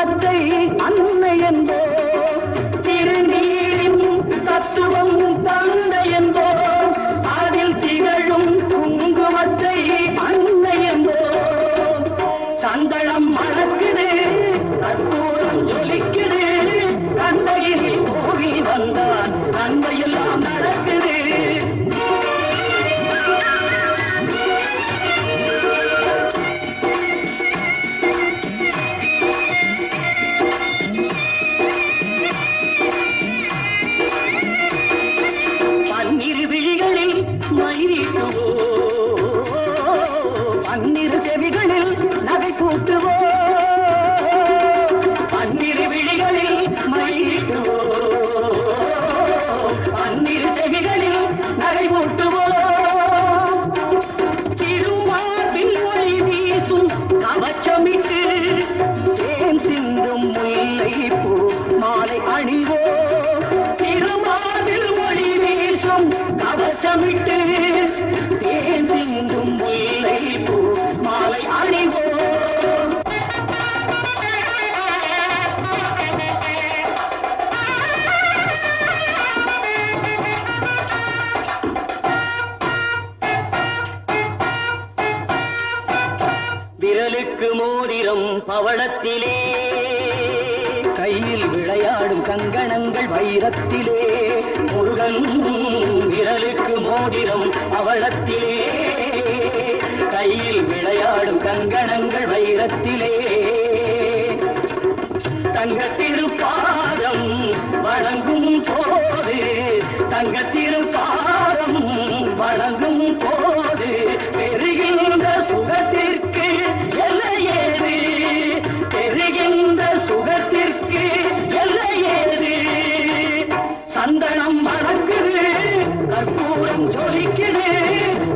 குங்குமத்தை அந்த கவசமிட்டு தேன் சிந்தும் முல்லை பூ மாலை விரலுக்கு மோதிரம் பவளத்திலே. கையில் விளையாடும் கங்கணங்கள் வைரத்திலே. முருகன் விரலுக்கு மோதிரம் அவளத்திலே கையில் விளையாடும் கங்கணங்கள் வைரத்திலே. தங்க வழங்கும் வணங்கும் போது தங்க கற்பூரம் ஜொலிக்குது.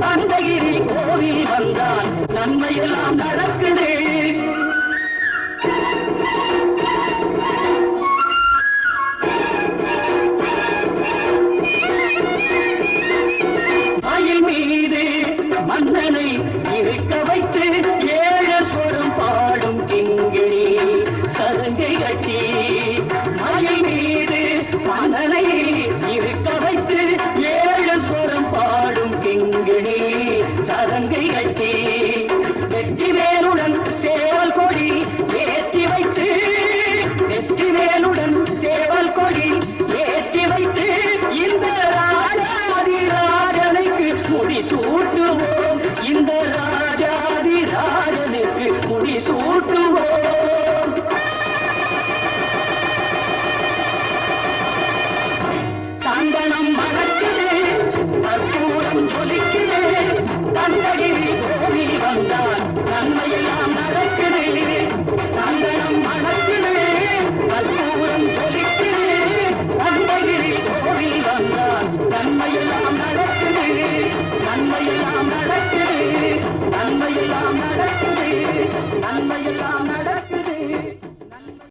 தந்தகிரி கோவில் வந்தான் நன்மையெல்லாம் நடக்குது. மயில் மீது மன்னனை இருக்க வைத்து ஏற்றி வெற்றி மேலுடன் சேவல் கொடி ஏற்றி வைத்து வெற்றி மேலுடன் சேவல் கொடி ஏற்றி வைத்து இந்த ராஜாதி ராஜனுக்கு முடி சூட்டுவோம். இந்த ராஜாதி ராஜனுக்கு முடி சூட்டுவோம். சந்தனம் மணக்குது கற்பூரம் ஜொலிக்குது.